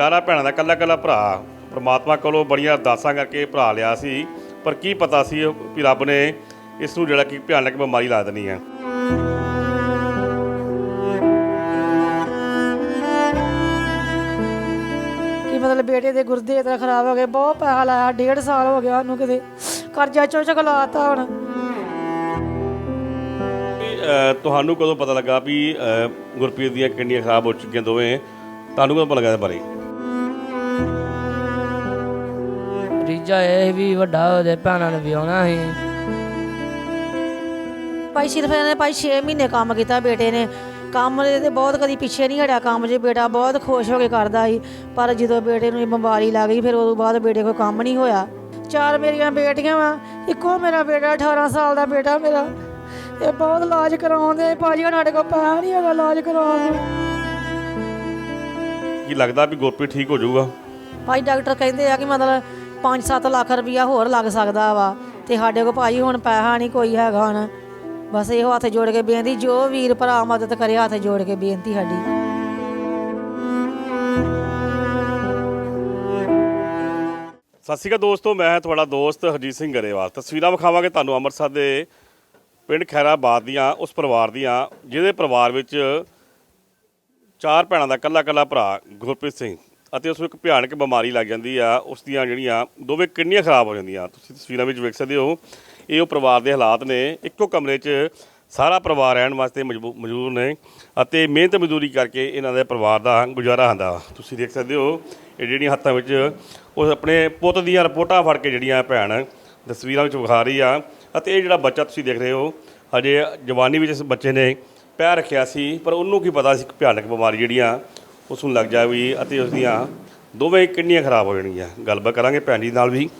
ਚਾਰਾਂ ਭੈਣਾਂ ਦਾ ਕੱਲਾ ਕੱਲਾ ਭਰਾ। ਪ੍ਰਮਾਤਮਾ ਕੋਲੋਂ ਬੜੀਆਂ ਅਰਦਾਸਾਂ ਕਰਕੇ ਭਰਾ ਲਿਆ ਸੀ। ਪਰ ਕੀ ਪਤਾ ਸੀ ਵੀ ਰੱਬ ਨੇ ਇਸ ਨੂੰ ਜਿਹੜਾ ਕਿ ਭਿਆਨਕ ਬਿਮਾਰੀ ਲਾ ਦੇਣੀ ਹੈ ਕਿ ਮਤਲਬ ਬੇਟੇ ਦੇ ਗੁਰਦੇ ਇਤਨਾ ਖਰਾਬ ਹੋ ਗਏ ਬਹੁਤ ਪੈਸਾ ਲਾਇਆ ਡੇਢ ਸਾਲ ਹੋ ਗਿਆ ਉਹਨੂੰ ਕਿਤੇ। ਕਰਜ਼ਾ ਚੋਚਕ ਲਾਤਾ ਹੁਣ। ਤੁਹਾਨੂੰ ਕਦੋਂ ਪਤਾ ਲੱਗਾ ਵੀ ਗੁਰਪ੍ਰੀਤ ਦੀਆਂ ਕਿਡਨੀਆਂ ਖਰਾਬ ਹੋ ਚੁੱਕੀਆਂ ਦੋਵੇਂ? ਤੁਹਾਨੂੰ ਕਦੋਂ ਪਤਾ ਲੱਗਾ ਇਹਦੇ ਬਾਰੇ? ਰੀਜਾ ਇਹ ਵੀ ਵੱਡਾ ਜਾਏ ਭੈਣਾਂ ਨੂੰ ਵਿਆਹਣਾ ਸੀ। ਭਾਈ ਸਿਰਫ ਇਹਨੇ ਭਾਈ 6 ਮਹੀਨੇ ਕੰਮ ਕੀਤਾ ਬੇਟੇ ਨੇ। ਕੰਮ ਦੇ ਤੇ ਬਹੁਤ ਕਦੀ ਪਿੱਛੇ ਨਹੀਂ ਹਟਿਆ ਕੰਮ 'ਚ। ਬੇਟਾ ਬਹੁਤ ਖੁਸ਼ ਹੋ ਕੇ ਕਰਦਾ ਸੀ। ਪਰ ਜਦੋਂ ਬੇਟੇ ਨੂੰ ਇਹ ਬਿਮਾਰੀ ਲੱਗ ਗਈ ਫਿਰ ਉਦੋਂ ਬਾਅਦ ਬੇਟੇ ਕੋਲ ਕੰਮ ਨਹੀਂ ਹੋਇਆ। ਚਾਰ ਮੇਰੀਆਂ ਬੇਟੀਆਂ ਵਾ। ਇੱਕੋ ਮੇਰਾ ਬੇਟਾ 18 ਸਾਲ ਦਾ ਬੇਟਾ ਮੇਰਾ। ਇਹ ਬਹੁਤ ਇਲਾਜ ਕਰਾਉਂਦੇ ਭਾਜੀ ਹੁਣ ਸਾਡੇ ਕੋਲ ਪੈਸਾ ਨਹੀਂ ਹੈਗਾ ਇਲਾਜ ਕਰਾਉਣ ਨੂੰ। ਕੀ ਲੱਗਦਾ ਵੀ ਗੁਰਪ੍ਰੀਤ ਠੀਕ ਹੋ ਜਾਊਗਾ? ਭਾਈ ਡਾਕਟਰ ਕਹਿੰਦੇ ਆ ਕਿ ਮਤਲਬ 5-7 ਲੱਖ ਰੁਪਇਆ ਹੋਰ ਲੱਗ ਸਕਦਾ ਵਾ ਤੇ ਸਾਡੇ ਕੋਲ ਭਾਈ ਹੁਣ ਪੈਸਾ ਨਹੀਂ, ਕੋਈ ਹੈਗਾ ਹੁਣ। ਬਸ ਇਹੋ ਹੱਥ ਜੋੜ ਕੇ ਬੇਨਤੀ, ਜੋ ਵੀਰ ਭਰਾ ਮਦਦ ਕਰੇ ਹੱਥ ਜੋੜ ਕੇ ਬੇਨਤੀ ਸਾਡੀ। ਸਤਿ ਸ਼੍ਰੀ ਅਕਾਲ ਦੋਸਤੋ, ਮੈਂ ਹਾਂ ਤੁਹਾਡਾ ਦੋਸਤ ਹਰਜੀਤ ਸਿੰਘ ਗਰੇਵਾਲ। ਤਸਵੀਰਾਂ ਵਿਖਾਵਾਂਗੇ ਤੁਹਾਨੂੰ ਅੰਮ੍ਰਿਤਸਰ ਦੇ ਪਿੰਡ ਖੈਰਾਬਾਦ ਦੀਆਂ, ਉਸ ਪਰਿਵਾਰ ਦੀਆਂ, ਜਿਹਦੇ ਪਰਿਵਾਰ ਵਿੱਚ ਚਾਰ ਭੈਣਾਂ ਦਾ ਕੱਲਾ ਕੱਲਾ ਭਰਾ ਗੁਰਪ੍ਰੀਤ ਸਿੰਘ। ਅਤੇ ਉਸ ਨੂੰ ਇੱਕ ਭਿਆਨਕ ਬਿਮਾਰੀ ਲੱਗ ਜਾਂਦੀ ਆ, ਉਸ ਦੀਆਂ ਜਿਹੜੀਆਂ ਦੋਵੇਂ ਕਿਡਨੀਆਂ ਖਰਾਬ ਹੋ ਜਾਂਦੀਆਂ। ਤੁਸੀਂ ਤਸਵੀਰਾਂ ਵਿੱਚ ਵੇਖ ਸਕਦੇ ਹੋ, ਇਹ ਉਹ ਪਰਿਵਾਰ ਦੇ ਹਾਲਾਤ ਨੇ। ਇੱਕੋ ਕਮਰੇ 'ਚ ਸਾਰਾ ਪਰਿਵਾਰ ਰਹਿਣ ਵਾਸਤੇ ਮਜਬੂ- ਮਜਬੂਰ ਨੇ ਅਤੇ ਮਿਹਨਤ ਮਜ਼ਦੂਰੀ ਕਰਕੇ ਇਹਨਾਂ ਦੇ ਪਰਿਵਾਰ ਦਾ ਗੁਜ਼ਾਰਾ ਹੁੰਦਾ। ਵਾ। ਤੁਸੀਂ ਦੇਖ ਸਕਦੇ ਹੋ, ਇਹ ਜਿਹੜੀਆਂ ਹੱਥਾਂ ਵਿੱਚ ਉਹ ਆਪਣੇ ਪੁੱਤ ਦੀਆਂ ਰਿਪੋਰਟਾਂ ਫੜ ਕੇ ਜਿਹੜੀਆਂ ਭੈਣ ਤਸਵੀਰਾਂ ਵਿੱਚ ਵਿਖਾ ਰਹੀ ਆ। ਅਤੇ ਇਹ ਜਿਹੜਾ ਬੱਚਾ ਤੁਸੀਂ ਦੇਖ ਰਹੇ ਹੋ, ਹਜੇ ਜਵਾਨੀ ਵਿੱਚ ਇਸ ਬੱਚੇ ਨੇ ਪੈਰ ਰੱਖਿਆ ਸੀ, ਪਰ ਉਹਨੂੰ ਕੀ ਪਤਾ ਸੀ ਕਿ ਭਿਆਨਕ ਬਿਮਾਰੀ ਜਿਹੜੀਆਂ ਉਸ ਨੂੰ ਲੱਗ ਜਾਵੇ ਅਤੇ ਉਸ ਦੀਆਂ ਦੋਵੇਂ ਕਿਡਨੀਆਂ ਖਰਾਬ ਹੋ ਜਾਣਗੀਆਂ। ਗੱਲਬਾਤ ਕਰਾਂਗੇ ਭੈਣ ਜੀ ਨਾਲ ਵੀ।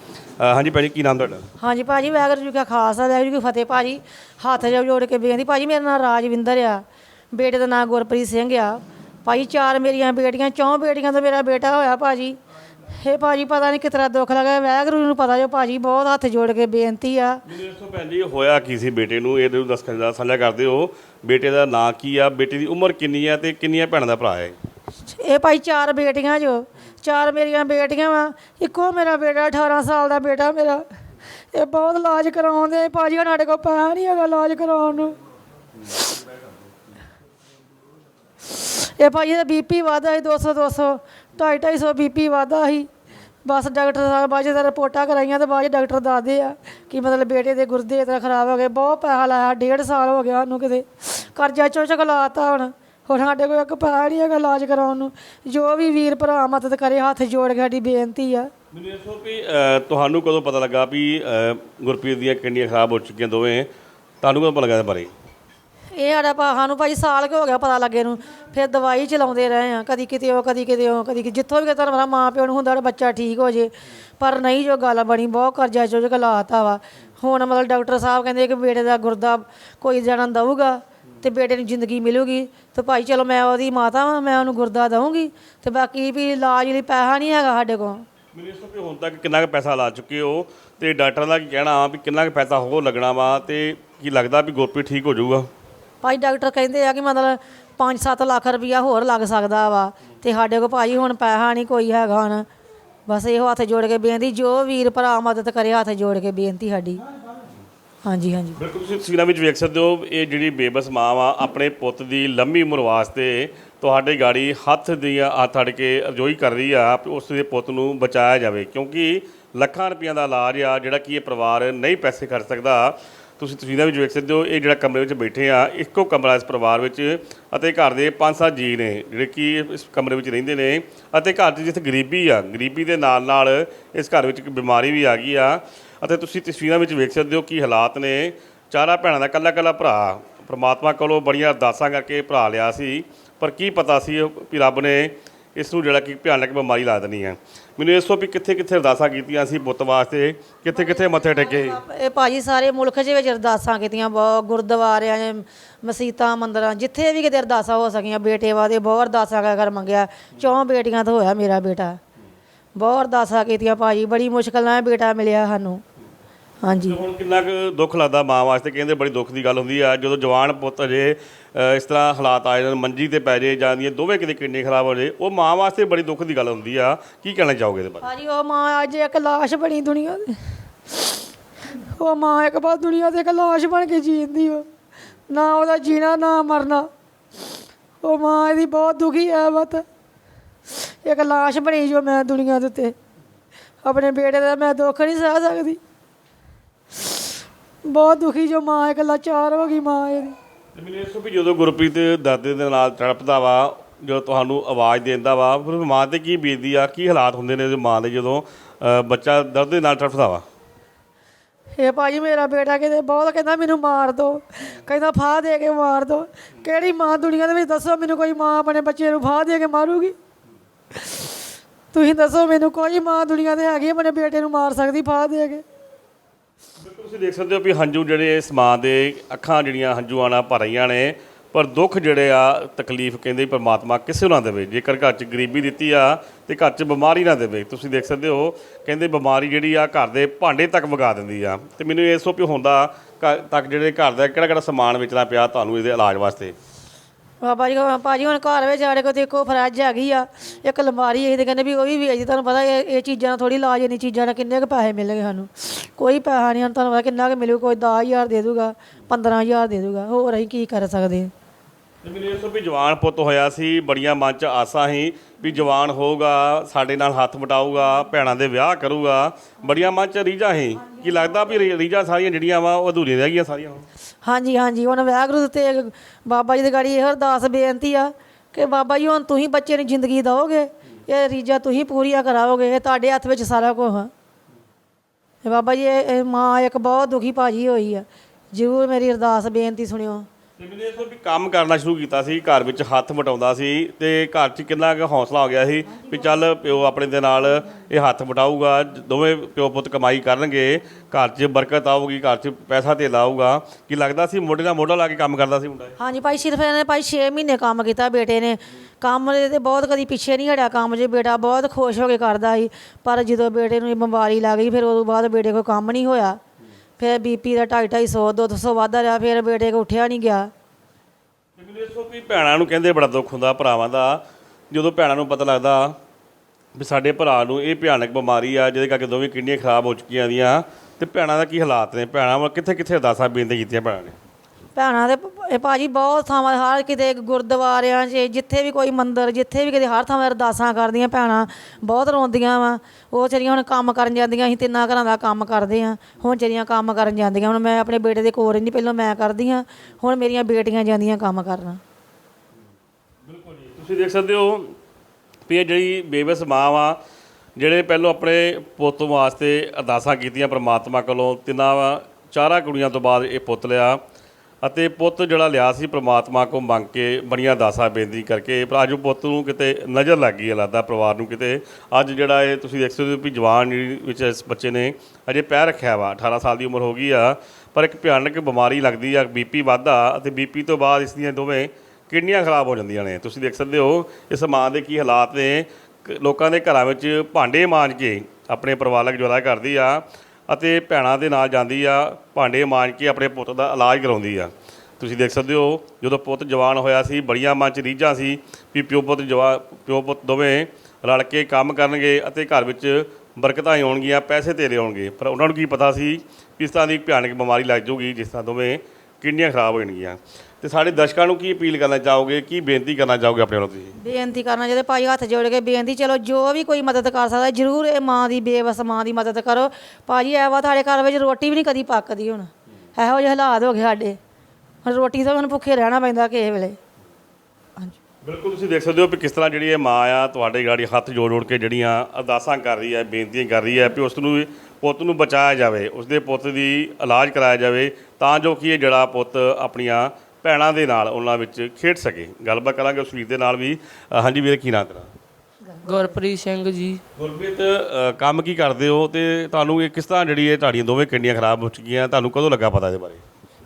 ਅ, ਹਾਂਜੀ ਭੈਣ ਜੀ ਕੀ ਨਾਮ ਤੁਹਾਡਾ? ਹਾਂਜੀ ਭਾਜੀ ਵਾਹਿਗੁਰੂ ਜੀ ਕਾ ਖਾਲਸਾ ਵਾਹਿਗੁਰੂ ਜੀ ਕੀ ਫਤਿਹ ਭਾਜੀ। ਹੱਥ ਜੋ ਜੋੜ ਕੇ ਬੇਨਤੀ ਭਾਜੀ ਮੇਰਾ ਨਾਮ ਰਾਜਵਿੰਦਰ ਆ। ਬੇਟੇ ਦਾ ਨਾਮ ਗੁਰਪ੍ਰੀਤ ਸਿੰਘ ਆ। ਭਾਈ ਚਾਰ ਮੇਰੀਆਂ ਬੇਟੀਆਂ ਚੌਂ ਬੇਟੀਆਂ ਤੋਂ ਮੇਰਾ ਬੇਟਾ ਹੋਇਆ ਭਾਜੀ। ਇਹ ਭਾਜੀ ਪਤਾ ਨਹੀਂ ਕਿਤਨਾ ਦੁੱਖ ਲੱਗਾ ਵਾਹਿਗੁਰੂ ਨੂੰ ਪਤਾ ਜੋ ਭਾਜੀ ਬਹੁਤ ਹੱਥ ਜੋੜ ਕੇ ਬੇਨਤੀ ਆ। ਇਸ ਤੋਂ ਭੈਣ ਜੀ ਹੋਇਆ ਕੀ ਸੀ ਬੇਟੇ ਨੂੰ? ਇਹ ਨੂੰ ਦੱਸ ਕੇ ਸਾਂਝਾ ਕਰਦੇ ਹੋ। ਬੇਟੇ ਦਾ ਨਾਂ ਕੀ ਆ? ਬੇਟੇ ਦੀ ਉਮਰ ਕਿੰਨੀ ਆ ਤੇ ਕਿੰਨੀਆਂ ਭੈਣਾਂ ਦਾ ਭਰਾ ਹੈ? ਇਹ ਭਾਈ ਚਾਰ ਬੇਟੀਆਂ ਜੋ, ਚਾਰ ਮੇਰੀਆਂ ਬੇਟੀਆਂ ਵਾ, ਇੱਕੋ ਮੇਰਾ ਬੇਟਾ 18 ਸਾਲ ਦਾ ਬੇਟਾ ਮੇਰਾ। ਇਹ ਬਹੁਤ ਇਲਾਜ ਕਰਾਉਂਦੇ ਭਾਜੀ ਹੁਣ ਸਾਡੇ ਕੋਲ ਪੈਸਾ ਨਹੀਂ ਹੈਗਾ ਇਲਾਜ ਕਰਾਉਣ ਨੂੰ। ਇਹ ਭਾਜੀ ਦਾ ਬੀਪੀ ਵਾਧਾ ਸੀ 200 200 250 250 ਬੀਪੀ ਵਾਧਾ ਸੀ। ਬਸ ਡਾਕਟਰ ਸਾਹਿਬ ਬਾਅਦ 'ਚ ਰਿਪੋਰਟਾਂ ਕਰਾਈਆਂ ਤੇ ਬਾਅਦ 'ਚ ਡਾਕਟਰ ਦੱਸਦੇ ਆ ਕਿ ਮਤਲਬ ਬੇਟੇ ਦੇ ਗੁਰਦੇ ਇਤਨਾ ਖਰਾਬ ਹੋ ਗਏ, ਬਹੁਤ ਪੈਸਾ ਲਾਇਆ, ਡੇਢ ਸਾਲ ਹੋ ਗਿਆ ਉਹਨੂੰ ਕਿਤੇ। ਕਰਜ਼ਾ ਚੋਚਕ ਲਾਤਾ ਹੁਣ। ਹੁਣ ਸਾਡੇ ਕੋਲ ਇੱਕ ਪੈਸਾ ਨਹੀਂ ਹੈਗਾ ਇਲਾਜ ਕਰਾਉਣ ਨੂੰ। ਜੋ ਵੀ ਵੀਰ ਭਰਾ ਮਦਦ ਕਰੇ ਹੱਥ ਜੋੜ ਕੇ ਸਾਡੀ ਬੇਨਤੀ ਆ। ਮੈਨੂੰ ਦੱਸੋ ਵੀ ਤੁਹਾਨੂੰ ਕਦੋਂ ਪਤਾ ਲੱਗਾ ਵੀ ਗੁਰਪ੍ਰੀਤ ਦੀਆਂ ਕਿਡਨੀਆਂ ਖਰਾਬ ਹੋ ਚੁੱਕੀਆਂ ਦੋਵੇਂ? ਤੁਹਾਨੂੰ ਕਦੋਂ ਪਤਾ ਲੱਗਾ ਇਹਦੇ ਬਾਰੇ? ਇਹ ਸਾਡਾ ਪਾਹਾਂ ਨੂੰ ਭਾਜੀ ਸਾਲ ਕੁ ਹੋ ਗਿਆ ਪਤਾ ਲੱਗੇ ਨੂੰ। ਫਿਰ ਦਵਾਈ ਚਲਾਉਂਦੇ ਰਹੇ ਆ ਕਦੀ ਕਿਤੇ ਉਹ ਕਦੀ ਕਿਤੇ ਉਹ ਕਦੀ ਕਿ- ਜਿੱਥੋਂ ਵੀ ਕਿਤੇ ਤੁਹਾਨੂੰ ਪਤਾ ਮਾਂ ਪਿਓ ਨੂੰ ਹੁੰਦਾ ਕਿ ਬੱਚਾ ਠੀਕ ਹੋ ਜੇ। ਪਰ ਨਹੀਂ ਜੋ ਗੱਲ ਬਣੀ ਬਹੁਤ ਕਰਜ਼ਾ ਚੁੱਕ ਲਾਤਾ ਵਾ। ਹੁਣ ਮਤਲਬ ਡਾਕਟਰ ਸਾਹਿਬ ਕਹਿੰਦੇ ਕਿ ਬੇਟੇ ਦਾ ਗੁਰਦਾ ਕੋਈ ਜਣਾ ਦਊਗਾ। ਤੇ ਬੇਟੇ ਨੂੰ ਜ਼ਿੰਦਗੀ ਮਿਲੂਗੀ ਤੇ ਭਾਈ ਚਲੋ ਮੈਂ ਉਹਦੀ ਮਾਤਾ ਵਾਂ ਮੈਂ ਉਹਨੂੰ ਗੁਰਦਾ ਦਊਂਗੀ ਤੇ ਬਾਕੀ ਵੀ ਇਲਾਜ ਲਈ ਪੈਸਾ ਨਹੀਂ ਹੈਗਾ ਸਾਡੇ ਕੋਲ। ਮੈਨੂੰ ਇਸ ਤੋਂ ਵੀ ਹੁਣ ਤੱਕ ਕਿੰਨਾ ਕੁ ਪੈਸਾ ਲਾ ਚੁੱਕੇ ਹੋ ਤੇ ਡਾਕਟਰ ਦਾ ਕੀ ਕਹਿਣਾ ਵੀ ਕਿੰਨਾ ਕੁ ਪੈਸਾ ਹੋਰ ਲੱਗਣਾ ਵਾ ਤੇ ਕੀ ਲੱਗਦਾ ਵੀ ਗੁਰਪ੍ਰੀਤ ਠੀਕ ਹੋ ਜਾਊਗਾ? ਭਾਈ ਡਾਕਟਰ ਕਹਿੰਦੇ ਆ ਕਿ ਮਤਲਬ 5-7 ਲੱਖ ਰੁਪਇਆ ਹੋਰ ਲੱਗ ਸਕਦਾ ਵਾ ਤੇ ਸਾਡੇ ਕੋਲ ਭਾਈ ਹੁਣ ਪੈਸਾ ਨਹੀਂ ਕੋਈ ਹੈਗਾ ਹੁਣ। ਬਸ ਇਹੋ ਹੱਥ ਜੋੜ ਕੇ ਬੇਨਤੀ ਜੋ ਵੀਰ ਭਰਾ ਮਦਦ ਕਰੇ ਹੱਥ ਜੋੜ ਕੇ ਬੇਨਤੀ ਸਾਡੀ। ਹਾਂਜੀ ਹਾਂਜੀ। ਬਿਲਕੁਲ, ਤੁਸੀਂ ਤਸਵੀਰਾਂ ਵਿੱਚ ਵੇਖ ਸਕਦੇ ਹੋ, ਇਹ ਜਿਹੜੀ ਬੇਬਸ ਮਾਂ ਵਾ, ਆਪਣੇ ਪੁੱਤ ਦੀ ਲੰਮੀ ਉਮਰ ਵਾਸਤੇ ਤੁਹਾਡੇ ਗਾੜੀ ਹੱਥ ਦੀਆਂ ਹੱਥ ਅੜ ਕੇ ਅਰਜ਼ੋਈ ਕਰ ਰਹੀ ਆ ਕਿ ਉਸ ਦੇ ਪੁੱਤ ਨੂੰ ਬਚਾਇਆ ਜਾਵੇ। ਕਿਉਂਕਿ ਲੱਖਾਂ ਰੁਪਈਆਂ ਦਾ ਇਲਾਜ ਆ, ਜਿਹੜਾ ਕਿ ਇਹ ਪਰਿਵਾਰ ਨਹੀਂ ਪੈਸੇ ਖਰਚ ਸਕਦਾ। ਤੁਸੀਂ ਤਸਵੀਰਾਂ ਵਿੱਚ ਵੇਖ ਸਕਦੇ ਹੋ, ਇਹ ਜਿਹੜਾ ਕਮਰੇ ਵਿੱਚ ਬੈਠੇ ਆ, ਇੱਕੋ ਕਮਰਾ ਇਸ ਪਰਿਵਾਰ ਵਿੱਚ ਅਤੇ ਘਰ ਦੇ ਪੰਜ ਸੱਤ ਜੀ ਨੇ, ਜਿਹੜੇ ਕਿ ਇਸ ਕਮਰੇ ਵਿੱਚ ਰਹਿੰਦੇ ਨੇ ਅਤੇ ਘਰ 'ਚ ਜਿੱਥੇ ਗਰੀਬੀ ਆ, ਗਰੀਬੀ ਦੇ ਨਾਲ ਨਾਲ ਇਸ ਘਰ ਵਿੱਚ ਇੱਕ ਬਿਮਾਰੀ ਵੀ ਆ ਗਈ ਆ। ਅਤੇ ਤੁਸੀਂ ਤਸਵੀਰਾਂ ਵਿੱਚ ਵੇਖ ਸਕਦੇ ਹੋ ਕਿ ਹਾਲਾਤ ਨੇ। ਚਾਰਾਂ ਭੈਣਾਂ ਦਾ ਕੱਲਾ ਕੱਲਾ ਭਰਾ, ਪ੍ਰਮਾਤਮਾ ਕੋਲੋਂ ਬੜੀਆਂ ਅਰਦਾਸਾਂ ਕਰਕੇ ਭਰਾ ਲਿਆ ਸੀ, ਪਰ ਕੀ ਪਤਾ ਸੀ ਵੀ ਰੱਬ ਨੇ ਇਸ ਨੂੰ ਜਿਹੜਾ ਕਿ ਭਿਆਨਕ ਬਿਮਾਰੀ ਲਾ ਦੇਣੀ ਹੈ ਮੈਨੂੰ ਇਸ ਤੋਂ ਵੀ ਕਿੱਥੇ ਕਿੱਥੇ ਅਰਦਾਸਾਂ ਕੀਤੀਆਂ ਸੀ ਬੁੱਤ ਵਾਸਤੇ ਕਿੱਥੇ ਕਿੱਥੇ ਮੱਥੇ ਟੇਕੇ? ਇਹ ਭਾਜੀ ਸਾਰੇ ਮੁਲਕ 'ਚ ਵਿੱਚ ਅਰਦਾਸਾਂ ਕੀਤੀਆਂ ਬਹੁਤ ਗੁਰਦੁਆਰਿਆਂ, ਮਸੀਤਾਂ, ਮੰਦਰਾਂ, ਜਿੱਥੇ ਵੀ ਕਿਤੇ ਅਰਦਾਸਾਂ ਹੋ ਸਕੀਆਂ, ਬੇਟੇ ਵਾਦੇ ਬਹੁਤ ਅਰਦਾਸਾਂ ਕਰ ਮੰਗਿਆ। ਚੌਂ ਬੇਟੀਆਂ ਤੋਂ ਹੋਇਆ ਮੇਰਾ ਬੇਟਾ। ਬਹੁਤ ਅਰਦਾਸਾਂ ਕੀਤੀਆਂ ਭਾਜੀ, ਬੜੀ ਮੁਸ਼ਕਲ ਨਾਲ ਬੇਟਾ ਮਿਲਿਆ ਸਾਨੂੰ। ਹਾਂਜੀ। ਹੁਣ ਕਿੰਨਾ ਕੁ ਦੁੱਖ ਲੱਗਦਾ ਮਾਂ ਵਾਸਤੇ? ਕਹਿੰਦੇ ਬੜੀ ਦੁੱਖ ਦੀ ਗੱਲ ਹੁੰਦੀ ਆ। ਜਦੋਂ ਜਵਾਨ ਪੁੱਤ ਜੇ ਇਸ ਤਰ੍ਹਾਂ ਹਾਲਾਤ ਆ ਜਾਣ ਮੰਜੀ ਤੇ ਪੈ ਜੇ ਜਾਂ ਦੀਆਂ ਦੋਵੇਂ ਕਿਤੇ ਕਿਡਨੀ ਖਰਾਬ ਹੋ ਜੇ ਉਹ ਮਾਂ ਵਾਸਤੇ ਬੜੀ ਦੁੱਖ ਦੀ ਗੱਲ ਹੁੰਦੀ ਆ। ਕੀ ਕਹਿਣਾ ਚਾਹੋਗੇ ਇਹਦੇ ਬਾਰੇ? ਭਾਜੀ ਉਹ ਮਾਂ ਅੱਜ ਇੱਕ ਲਾਸ਼ ਬਣੀ ਦੁਨੀਆ ਤੇ ਉਹ ਮਾਂ ਇੱਕ ਬਾਰ ਦੁਨੀਆ ਤੇ ਇੱਕ ਲਾਸ਼ ਬਣ ਕੇ ਜੀਂਦੀ ਉਹ ਨਾ ਉਹਦਾ ਜੀਣਾ ਨਾ ਮਰਨਾ। ਉਹ ਮਾਂ ਇਹਦੀ ਬਹੁਤ ਦੁਖੀ ਹੈ ਬਤ ਇੱਕ ਲਾਸ਼ ਬਣੀ ਜੋ ਮੈਂ ਦੁਨੀਆ ਦੇ ਉੱਤੇ। ਆਪਣੇ ਬੇਟੇ ਦਾ ਮੈਂ ਦੁੱਖ ਨਹੀਂ ਸਹਿ ਸਕਦੀ। ਬਹੁਤ ਦੁਖੀ ਜੋ ਮਾਂ ਇੱਕ ਲਾਚਾਰ ਹੋ ਗਈ ਮਾਂ ਇਹਦੀ। ਤੇ ਮੈਨੂੰ ਇਸ ਤੋਂ ਵੀ ਜਦੋਂ ਗੁਰਪ੍ਰੀਤ ਦਾਦੇ ਦੇ ਨਾਲ ਤੜਪਦਾ ਵਾ ਜਦੋਂ ਤੁਹਾਨੂੰ ਆਵਾਜ਼ ਦਿੰਦਾ ਵਾ ਫਿਰ ਮਾਂ ਤੇ ਕੀ ਬੀਤਦੀ ਆ ਕੀ ਹਾਲਾਤ ਹੁੰਦੇ ਨੇ ਮਾਂ ਦੇ ਜਦੋਂ ਅ, ਬੱਚਾ ਦਰਦ ਦੇ ਨਾਲ ਤੜਫਦਾ ਵਾ? ਇਹ ਭਾਜੀ ਮੇਰਾ ਬੇਟਾ ਕਿਤੇ ਬਹੁਤ ਕਹਿੰਦਾ ਮੈਨੂੰ ਮਾਰ ਦੋ ਕਹਿੰਦਾ ਫਾਹ ਦੇ ਕੇ ਮਾਰ ਦੋ। ਕਿਹੜੀ ਮਾਂ ਦੁਨੀਆ ਦੇ ਵਿੱਚ ਦੱਸੋ ਮੈਨੂੰ ਕੋਈ ਮਾਂ ਆਪਣੇ ਬੱਚੇ ਨੂੰ ਫਾਹ ਦੇ ਕੇ ਮਾਰੂਗੀ? ਤੁਸੀਂ ਦੱਸੋ ਮੈਨੂੰ ਕੋਈ ਮਾਂ ਦੁਨੀਆ ਤੇ ਹੈਗੀ ਆਪਣੇ ਬੇਟੇ ਨੂੰ ਮਾਰ ਸਕਦੀ ਫਾਹ ਦੇ ਕੇ? ਬਿਲਕੁਲ, ਤੁਸੀਂ ਦੇਖ ਸਕਦੇ ਹੋ ਵੀ ਹੰਝੂ ਜਿਹੜੇ ਇਸ ਮਾਂ ਦੇ ਅੱਖਾਂ ਜਿਹੜੀਆਂ ਹੰਝੂਆਂ ਨਾਲ ਭਰ ਰਹੀਆਂ ਨੇ, ਪਰ ਦੁੱਖ ਜਿਹੜੇ ਆ, ਤਕਲੀਫ ਕਹਿੰਦੇ ਪਰਮਾਤਮਾ ਕਿਸੇ ਨੂੰ ਨਾ ਦੇਵੇ। ਜੇਕਰ ਘਰ 'ਚ ਗਰੀਬੀ ਦਿੱਤੀ ਆ, ਤੇ ਘਰ 'ਚ ਬਿਮਾਰੀ ਨਾ ਦੇਵੇ। ਤੁਸੀਂ ਦੇਖ ਸਕਦੇ ਹੋ, ਕਹਿੰਦੇ ਬਿਮਾਰੀ ਜਿਹੜੀ ਆ, ਘਰ ਦੇ ਭਾਂਡੇ ਤੱਕ ਵਗਾ ਦਿੰਦੀ ਆ। ਤੇ ਮੈਨੂੰ ਇਸ ਤੋਂ ਵੀ ਹੁੰਦਾ ਘਰ ਤੱਕ ਜਿਹੜੇ ਘਰ ਦਾ ਕਿਹੜਾ ਕਿਹੜਾ ਸਮਾਨ ਵੇਚਣਾ ਪਿਆ ਤੁਹਾਨੂੰ ਇਹਦੇ ਇਲਾਜ ਵਾਸਤੇ? ਬਾਬਾ ਜੀ ਕੋਲ- ਭਾਜੀ ਹੁਣ ਘਰ ਵਿੱਚ ਸਾਡੇ ਕੋਲ ਤੇ ਇੱਕੋ ਫਰਿੱਜ ਹੈਗੀ ਆ, ਇੱਕ ਅਲਮਾਰੀ ਇਹ ਤੇ ਕਹਿੰਦੇ ਵੀ ਉਹ ਵੀ ਵੇਚਦੀ ਤੁਹਾਨੂੰ ਪਤਾ ਇਹ ਇਹ ਚੀਜ਼ਾਂ ਨਾਲ ਥੋੜੀ ਇਲਾਜ ਨਹੀਂ ਚੀਜ਼ਾਂ ਨਾਲ ਕਿੰਨੇ ਕੁ ਪੈਸੇ ਮਿਲਣਗੇ ਸਾਨੂੰ। ਕੋਈ ਪੈਸਾ ਨਹੀਂ ਤੁਹਾਨੂੰ ਪਤਾ ਕਿੰਨਾ ਕੁ ਮਿਲੂ, ਕੋਈ 10000 ਦੇ ਦੂਗਾ 15000 ਦੇ ਦੂਗਾ ਹੋਰ ਅਸੀਂ ਕੀ ਕਰ ਸਕਦੇ ਹਾਂ। ਤੇ ਇਸ ਵੀ ਜਵਾਨ ਪੁੱਤ ਹੋਇਆ ਸੀ, ਬੜੀਆਂ ਮਨ 'ਚ ਆਸਾਂ ਸੀ ਵੀ ਜਵਾਨ ਹੋਊਗਾ, ਸਾਡੇ ਨਾਲ ਹੱਥ ਵਟਾਊਗਾ, ਭੈਣਾਂ ਦੇ ਵਿਆਹ ਕਰੂਗਾ, ਬੜੀਆਂ ਮਨ 'ਚ ਰੀਝਾਂ ਸੀ। ਕੀ ਲੱਗਦਾ ਵੀ ਰੀ- ਰੀਝਾਂ ਸਾਰੀਆਂ ਜਿਹੜੀਆਂ ਵਾ, ਉਹ ਅਧੂਰੀਆਂ ਰਹਿ ਗਈਆਂ ਸਾਰੀਆਂ? ਹੁਣ? ਹਾਂਜੀ ਹਾਂਜੀ ਹੁਣ ਵਾਹਿਗੁਰੂ ਤੇ ਬਾਬਾ ਜੀ ਦੇ ਗਾੜੀ ਇਹ ਅਰਦਾਸ ਬੇਨਤੀ ਆ ਕਿ ਬਾਬਾ ਜੀ ਹੁਣ ਤੁਸੀਂ ਬੱਚੇ ਨੂੰ ਜ਼ਿੰਦਗੀ ਦਿਓਗੇ, ਇਹ ਰੀਝਾਂ ਤੁਸੀਂ ਪੂਰੀਆਂ ਕਰਾਓਗੇ, ਇਹ ਤੁਹਾਡੇ ਹੱਥ ਵਿੱਚ ਸਾਰਾ ਕੁਝ ਆ। ਤੇ ਬਾਬਾ ਜੀ, ਇਹ ਇਹ ਮਾਂ ਇੱਕ ਬਹੁਤ ਦੁਖੀ ਭਾਜੀ ਹੋਈ ਆ। ਜ਼ਰੂਰ ਮੇਰੀ ਅਰਦਾਸ ਬੇਨਤੀ ਸੁਣਿਓ। ਤੇ ਮੈਨੂੰ ਇਸ ਤੋਂ ਵੀ ਕੰਮ ਕਰਨਾ ਸ਼ੁਰੂ ਕੀਤਾ ਸੀ, ਘਰ ਵਿੱਚ ਹੱਥ ਵਟਾਉਂਦਾ ਸੀ ਤੇ ਘਰ 'ਚ ਕਿੰਨਾ ਕੁ ਹੌਸਲਾ ਹੋ ਗਿਆ ਸੀ ਵੀ ਚੱਲ ਪਿਓ ਆਪਣੇ ਦੇ ਨਾਲ ਇਹ ਹੱਥ ਵਟਾਊਗਾ, ਦੋਵੇਂ ਪਿਓ ਪੁੱਤ ਕਮਾਈ ਕਰਨਗੇ, ਘਰ 'ਚ ਬਰਕਤ ਆਊਗੀ, ਘਰ 'ਚ ਪੈਸਾ ਤੇ ਲਾਊਗਾ ਕੀ ਲੱਗਦਾ ਸੀ ਮੋਢੇ ਨਾਲ ਮੋਢਾ ਲਾ ਕੇ ਕੰਮ ਕਰਦਾ ਸੀ ਮੁੰਡਾ ਇਹ? ਹਾਂਜੀ, ਭਾਈ ਸਿਰਫ ਇਹਨੇ ਭਾਈ 6 ਮਹੀਨੇ ਕੰਮ ਕੀਤਾ ਬੇਟੇ ਨੇ। ਕੰਮ ਦੇ ਤੇ ਬਹੁਤ ਕਦੀ ਪਿੱਛੇ ਨਹੀਂ ਹਟਿਆ ਕੰਮ ਜੇ ਬੇਟਾ ਬਹੁਤ ਖੁਸ਼ ਹੋ ਕੇ ਕਰਦਾ ਸੀ। ਪਰ ਜਦੋਂ ਬੇਟੇ ਨੂੰ ਇਹ ਬਿਮਾਰੀ ਲੱਗ ਗਈ, ਫਿਰ ਉਦੋਂ ਬਾਅਦ ਬੇਟੇ ਕੋਲ ਕੰਮ ਨਹੀਂ ਹੋਇਆ। ਫਿਰ ਬੀਪੀ ਦਾ 2.5 250 200 ਵੱਧਦਾ ਰਿਹਾ, ਫਿਰ ਬੇਟੇ ਕੋ ਉੱਠਿਆ ਨਹੀਂ ਗਿਆ। ਮੈਨੂੰ ਇਸ ਵੀ ਭੈਣਾਂ ਨੂੰ ਕਹਿੰਦੇ ਬੜਾ ਦੁੱਖ ਹੁੰਦਾ ਭਰਾਵਾਂ ਦਾ, ਜਦੋਂ ਭੈਣਾਂ ਨੂੰ ਪਤਾ ਲੱਗਦਾ ਵੀ ਸਾਡੇ ਭਰਾ ਨੂੰ ਇਹ ਭਿਆਨਕ ਬਿਮਾਰੀ ਆ, ਜਿਹਦੇ ਕਰਕੇ ਦੋਵੇਂ ਕਿਡਨੀਆਂ ਖਰਾਬ ਹੋ ਚੁੱਕੀਆਂ ਦੀਆਂ, ਤੇ ਭੈਣਾਂ ਦਾ ਕੀ ਹਾਲਾਤ ਨੇ? ਭੈਣਾਂ ਵੱਲ ਕਿੱਥੇ ਕਿੱਥੇ ਅਰਦਾਸਾਂ ਬੇਨਤੀ ਕੀਤੀਆਂ ਭੈਣਾਂ ਨੇ? ਭੈਣਾਂ ਦੇ ਪ- ਇਹ ਭਾਜੀ ਬਹੁਤ ਥਾਵਾਂ, ਹਰ ਕਿਤੇ ਗੁਰਦੁਆਰਿਆਂ 'ਚ, ਜਿੱਥੇ ਵੀ ਕੋਈ ਮੰਦਿਰ, ਜਿੱਥੇ ਵੀ ਕਿਤੇ ਹਰ ਥਾਂ ਅਰਦਾਸਾਂ ਕਰਦੀਆਂ ਭੈਣਾਂ, ਬਹੁਤ ਰੋਂਦੀਆਂ ਵਾ। ਉਹ ਚਰੀਆਂ ਹੁਣ ਕੰਮ ਕਰਨ ਜਾਂਦੀਆਂ, ਅਸੀਂ ਤਿੰਨਾਂ ਘਰਾਂ ਦਾ ਕੰਮ ਕਰਦੇ ਆ। ਹੁਣ ਚਰੀਆਂ ਕੰਮ ਕਰਨ ਜਾਂਦੀਆਂ, ਹੁਣ ਮੈਂ ਆਪਣੇ ਬੇਟੇ ਦੇ ਕੋਲ ਨਹੀਂ ਪਹਿਲਾਂ ਮੈਂ ਕਰਦੀ ਆ, ਹੁਣ ਮੇਰੀਆਂ ਬੇਟੀਆਂ ਜਾਂਦੀਆਂ ਕੰਮ ਕਰਨ। ਬਿਲਕੁਲ ਜੀ। ਤੁਸੀਂ ਦੇਖ ਸਕਦੇ ਹੋ ਵੀ ਇਹ ਜਿਹੜੀ ਬੇਬਸ ਮਾਂ ਵਾ, ਜਿਹੜੇ ਪਹਿਲਾਂ ਆਪਣੇ ਪੁੱਤ ਵਾਸਤੇ ਅਰਦਾਸਾਂ ਕੀਤੀਆਂ ਪ੍ਰਮਾਤਮਾ ਕੋਲੋਂ, ਤਿੰਨਾਂ ਚਾਰਾਂ ਕੁੜੀਆਂ ਤੋਂ ਬਾਅਦ ਇਹ ਪੁੱਤ ਲਿਆ। ਅਤੇ ਪੁੱਤ ਜਿਹੜਾ ਲਿਆ ਸੀ ਪ੍ਰਮਾਤਮਾ ਕੋ ਮੰਗ ਕੇ ਬੜੀਆਂ ਦਾਸਾਂ ਬੇਨਤੀ ਕਰਕੇ ਪਰ ਅੱਜ ਪੁੱਤ ਨੂੰ ਕਿਤੇ ਨਜ਼ਰ ਲੱਗ ਗਈ ਹੈ, ਲੱਗਦਾ ਪਰਿਵਾਰ ਨੂੰ ਕਿਤੇ, ਅੱਜ ਜਿਹੜਾ ਇਹ ਤੁਸੀਂ ਦੇਖ ਸਕਦੇ ਹੋ ਵੀ ਜਵਾਨ ਜਿਹੜੀ ਵਿੱਚ ਇਸ ਬੱਚੇ ਨੇ ਅਜੇ ਪੈਰ ਰੱਖਿਆ ਵਾ 18 ਸਾਲ ਦੀ ਉਮਰ ਹੋ ਗਈ ਆ, ਪਰ ਇੱਕ ਭਿਆਨਕ ਬਿਮਾਰੀ ਲੱਗਦੀ ਆ ਬੀਪੀ ਵੱਧਦਾ ਅਤੇ ਬੀਪੀ ਤੋਂ ਬਾਅਦ ਇਸ ਦੀਆਂ ਦੋਵੇਂ ਕਿਡਨੀਆਂ ਖਰਾਬ ਹੋ ਜਾਂਦੀਆਂ ਨੇ। ਤੁਸੀਂ ਦੇਖ ਸਕਦੇ ਹੋ ਇਸ ਮਾਂ ਦੇ ਕੀ ਹਾਲਾਤ ਨੇ, ਕ- ਲੋਕਾਂ ਦੇ ਘਰਾਂ ਵਿੱਚ ਭਾਂਡੇ ਮਾਂਜ ਕੇ ਆਪਣੇ ਪਰਿਵਾਰਕ ਗੁਜ਼ਾਰਾ ਕਰਦੀ ਆ ਅਤੇ ਭੈਣਾਂ ਦੇ ਨਾਲ ਜਾਂਦੀ ਆ, ਭਾਂਡੇ ਮਾਂਜ ਕੇ ਆਪਣੇ ਪੁੱਤ ਦਾ ਇਲਾਜ ਕਰਾਉਂਦੀ ਆ। ਤੁਸੀਂ ਦੇਖ ਸਕਦੇ ਹੋ, ਜਦੋਂ ਪੁੱਤ ਜਵਾਨ ਹੋਇਆ ਸੀ, ਬੜੀਆਂ ਮਨ ਚ ਰੀਝਾਂ ਸੀ ਵੀ ਪਿਓ ਪੁੱਤ ਜਵਾ, ਪਿਓ ਪੁੱਤ ਦੋਵੇਂ ਰਲ ਕੇ ਕੰਮ ਕਰਨਗੇ ਅਤੇ ਘਰ ਵਿੱਚ ਬਰਕਤਾਂ ਹੀ ਆਉਣਗੀਆਂ, ਪੈਸੇ ਤੇਰੇ ਆਉਣਗੇ। ਪਰ ਉਹਨਾਂ ਨੂੰ ਕੀ ਪਤਾ ਸੀ ਵੀ ਇਸ ਤਰ੍ਹਾਂ ਦੀ ਭਿਆਨਕ ਬਿਮਾਰੀ ਲੱਗ ਜਾਊਗੀ, ਜਿਸ ਤਰ੍ਹਾਂ ਦੋਵੇਂ ਕਿਡਨੀਆਂ ਖਰਾਬ ਹੋ ਜਾਣਗੀਆਂ। ਤੇ ਸਾਡੇ ਦਰਸ਼ਕਾਂ ਨੂੰ ਕੀ ਅਪੀਲ ਕਰਨਾ ਚਾਹੋਗੇ? ਕੀ ਬੇਨਤੀ ਕਰਨਾ ਚਾਹੋਗੇ ਆਪਣੇ ਵੱਲੋਂ ਤੁਸੀਂ? ਬੇਨਤੀ ਕਰਨਾ ਜਿਹਦੇ ਭਾਈ ਹੱਥ ਜੋੜ ਕੇ ਬੇਨਤੀ ਚਲੋ ਜੋ ਵੀ ਕੋਈ ਮਦਦ ਕਰ ਸਕਦਾ ਜਰੂਰ ਇਹ ਮਾਂ ਦੀ ਬੇਵਸ ਮਾਂ ਦੀ ਮਦਦ ਕਰੋ। ਭਾਜੀ ਵਾ ਤੁਹਾਡੇ ਘਰ ਵਿੱਚ ਰੋਟੀ ਵੀ ਨਹੀਂ ਕਦੀ ਪੱਕਦੀ ਹੁਣ। ਇਹੋ ਜਿਹੇ ਹਾਲਾਤ ਹੋ ਗਏ ਸਾਡੇ। ਹੁਣ ਰੋਟੀ ਤੋਂ ਮੈਨੂੰ ਭੁੱਖੇ ਰਹਿਣਾ ਪੈਂਦਾ ਕਿਸੇ ਵੇਲੇ। ਹਾਂਜੀ। ਬਿਲਕੁਲ ਤੁਸੀਂ ਦੇਖ ਸਕਦੇ ਹੋ ਵੀ ਕਿਸ ਤਰ੍ਹਾਂ ਜਿਹੜੀ ਇਹ ਮਾਂ ਆ ਤੁਹਾਡੇ ਗਾੜੀ ਹੱਥ ਜੋੜ ਜੋੜ ਕੇ ਜਿਹੜੀਆਂ ਅਰਦਾਸਾਂ ਕਰ ਰਹੀ ਹੈ ਬੇਨਤੀਆਂ ਕਰ ਰਹੀ ਹੈ ਵੀ ਉਸ ਨੂੰ ਪੁੱਤ ਨੂੰ ਬਚਾਇਆ ਜਾਵੇ ਉਸ ਦੇ ਪੁੱਤ ਦੀ ਇਲਾਜ ਕਰਾਇਆ ਜਾਵੇ ਤਾਂ ਜੋ ਕਿ ਇਹ ਜਿਹੜਾ ਪੁੱਤ ਆਪਣੀਆਂ ਭੈਣਾਂ ਦੇ ਨਾਲ ਉਹਨਾਂ ਵਿੱਚ ਖੇਡ ਸਕੇ। ਗੱਲਬਾਤ ਕਰਾਂਗੇ ਉਸ ਵੀਰ ਦੇ ਨਾਲ ਵੀ। ਅ, ਹਾਂਜੀ ਵੀਰੇ ਕੀ ਨਾਂ ਤੇਰਾ? ਗੁਰਪ੍ਰੀਤ ਸਿੰਘ ਜੀ। ਗੁਰਪ੍ਰੀਤ ਅ, ਕੰਮ ਕੀ ਕਰਦੇ ਹੋ ਤੇ ਤੁਹਾਨੂੰ ਇਹ ਕਿਸ ਤਰ੍ਹਾਂ ਜਿਹੜੀ ਇਹ ਤੁਹਾਡੀਆਂ ਦੋਵੇਂ ਕਿੰਨੀਆਂ ਖਰਾਬ ਹੋ ਚੁੱਕੀਆਂ ਤੁਹਾਨੂੰ ਕਦੋਂ ਲੱਗਾ ਪਤਾ ਇਹਦੇ ਬਾਰੇ?